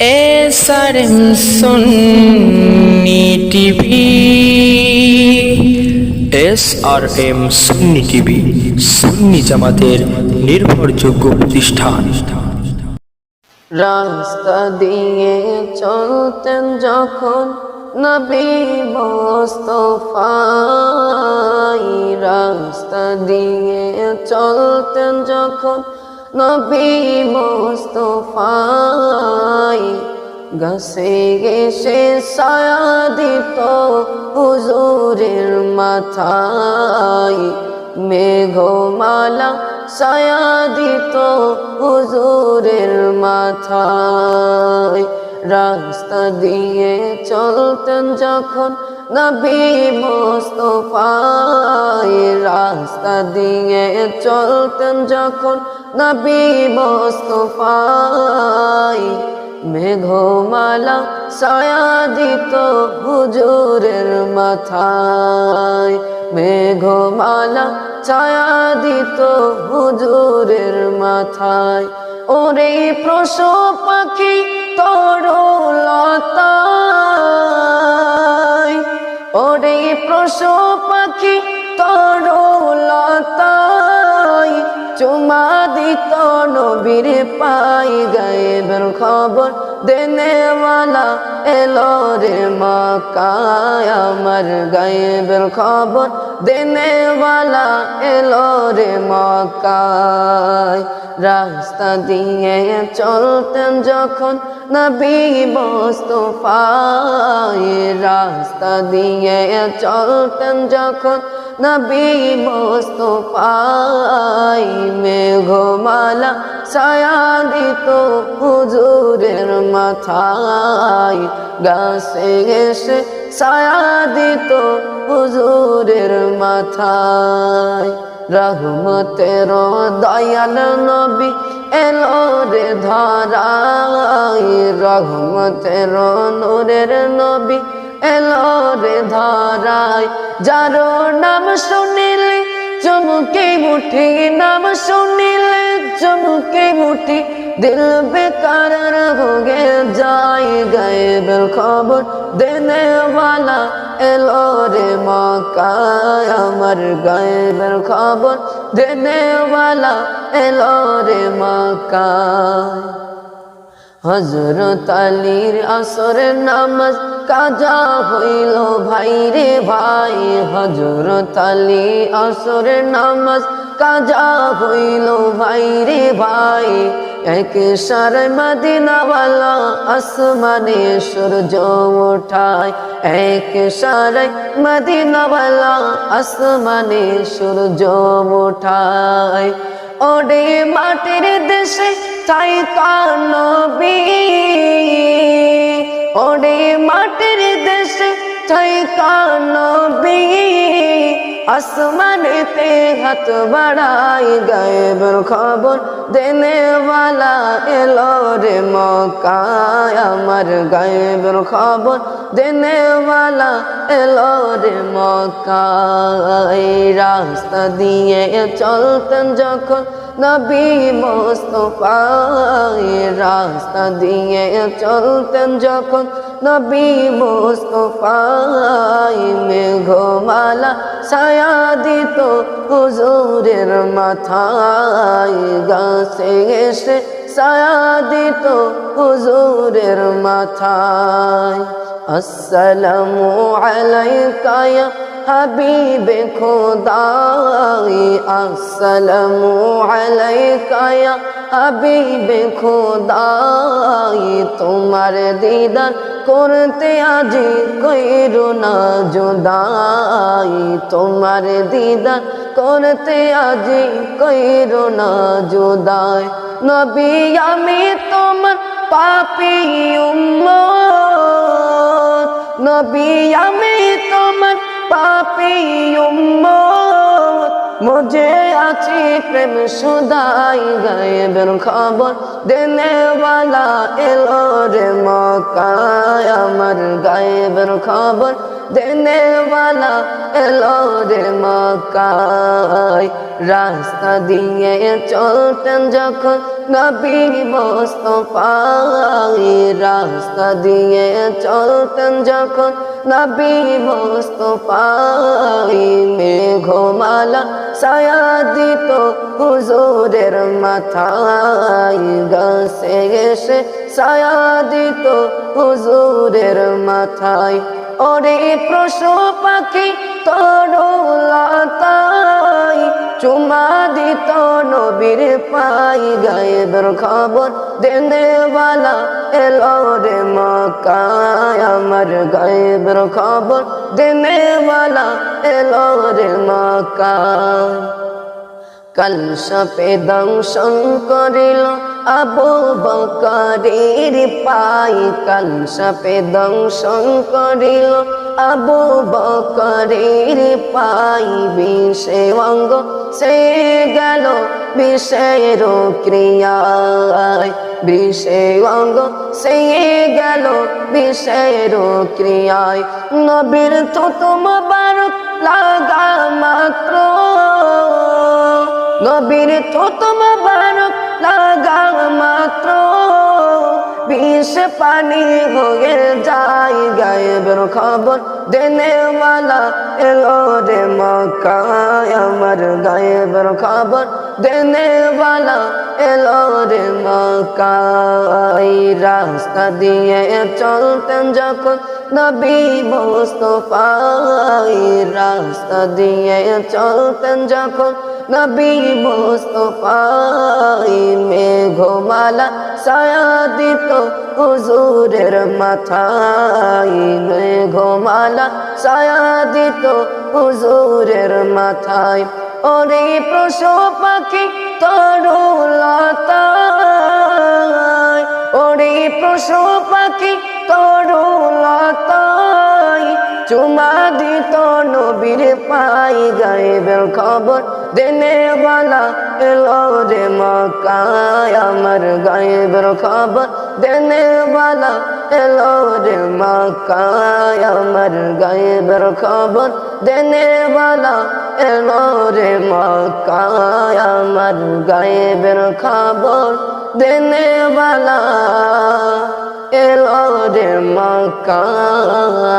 S R M Sunni TV S R M Sunni TV Sunni জামাতের নির্ভরযোগ্য প্রতিষ্ঠান রাস্তা দিয়ে চলতেন যখন নবী মোস্তফাই। রাস্তা দিয়ে চলতেন যখন নবী মোস্তফাই গাছে গেছে সায়া দিত হুজুরের মাথায় মেঘমালা সায়া দিত হুজুরের মাথায়। রাস্তা দিয়ে চলতেন যখন নবী মোস্তফায় রাস্তা দিয়ে চলতেন যখন নবী মোস্তফায় মেঘমালা সায়া দিত হুজুরের মাথায়। মেঘমালা ছায়া দিত হুজুরের মাথায়। ওরে প্রস পাখি তরলতায় ওরে প্রসো পাখি তরলতায় চুমা দিত নবীর পাই গায়েবের খবর। দেনেওয়ালা এলো রে মকায় আমার গায়েবের খবর। দেনেওয়ালা এলো রে রাস্তা দিয়ে চলতেন যখন নবী মোস্তফায়। রাস্তা দিয়ে চলতেন যখন নবী মোস্তফাই মেঘমালা ছায়া দিত হুজুরের মাথায়। গাছে এসে ছায়া দিত হুজুরের মাথায়। রহমতের দয়াল নবী এলো রে ধরাই, রহমতের নূরের নবী এলো রে ধারাই। যার নাম শুনিলে চমকে মুঠি, নাম শুনিলে চমকে মুঠি, দিল বেকার রোগে যায় গায়ে খবর দেনে এলো রে মক্কা আমার গায়বের খবর দেনে वाला এলো রে মক্কা হজরত আলীর আসরের নামাজ কাজা হইল ভাই রে ভাই। হজরত আলী আসরের নামাজ কাজা হইল ভাই রে ভাই। এক সারে মদিনাওয়ালা আসমানে সূর্য ওঠায়। এক সারে মদিনাওয়ালা আসমানে সূর্য ওঠায়। ওডে মাটির দেশে তাই কানবি ওডে মাটির দেশে তাই কানবি আসমানেতে হাত বাড়াই গায়েবের খবর। দেনেওয়ালা এলো রে মকায় আমার গায়েবের খবর। দেনেওয়ালা এলো রে মকায় রাস্তা দিয়ে চলতেন যখন নবী মোস্তফায়। রাস্তা দিয়ে চলতেন যখন নবী মোস্তফায় মেঘমালা ছায়া দিত হুজুরের মাথায় গাছে এসে ছায়া দিত হুজুরের মাথায়, আসসালামু আলাইকা হাবিবে খোদাই, আসসালামু আলাইকা ইয়া হাবিবে খোদাই, তোমার দিদার করতে আজি কইরো না জুদাই, তোমার দিদার করতে আজি কইরো না জুদাই। নবী, আমি তোমার পাপি উম্মত। নবী, আমি পাপি উম্মত, মুঝে আছি প্রেম সুদাই, গায়েবের খবর দেনেওয়ালা এলো রে মকায় আমার গায়েবের খবর দেনেওয়ালা এলো রে মক্কায়। রাস্তা দিয়ে চলতেন যখন নবী মোস্তফাই রাস্তা দিয়ে চলতেন যখন নবী মোস্তফাই মেঘমালা ছায়া দিত হুজুরের মাথায়। গাছে এসে ছায়া দিত হুজুরের মাথায়। ওরে প্রশু পাখি তরুলতাই চুমা দিত নবীর পাই গায়ে গায়েবের খবর দেনেওয়ালা এলো রে মকায় আমার গায়ে গায়েবের খবর দেনেওয়ালা এলো রে মকায় কলসপে দংশন করিল আবু বকরের পাই। কলসপে দংশন করিল আবু বকরের পাই। বিষে অঙ্গ সে গেল বিষের ক্রিয়ায়। বিষে অঙ্গ সে গেল বিষের ক্রিয়ায়। নবীর তো তোমার বারক লাগা মাত্র। নবীর থতম বারক লাগা মাত্র। বিষ পানি হয়ে যায়, গায়েবের খবর দেনেওয়ালা এলো রে মকায় আমার গায়েবের খবর দেনেওয়ালা এলো রে মকাই রাস্তা দিয়ে চলতেন যখন নবী মোস্তফাই রাস্তা দিয়ে চলতেন যখন নবী মোস্তফাই মেঘমালা ছায়া দিত হুজুরের মাথায়। মেঘমালা ছায়া দিত হুজুরের মাথায়। ওরে প্রশু পাখি তরুলতায় ওরে প্রশু পাখি তরুলতায় চুমা দিত নবীর পাই গায়েবের খবর। দেনেওয়ালা এলো রে মকায় আমার গায়েবের খবর। দেনেওয়ালা এলো রে মকায় আমার গায়েবের খবর। দেনেওয়ালা এলো রে মকায় আমার গায়েবের খবর। দেনেওয়ালা এলো রে মকায়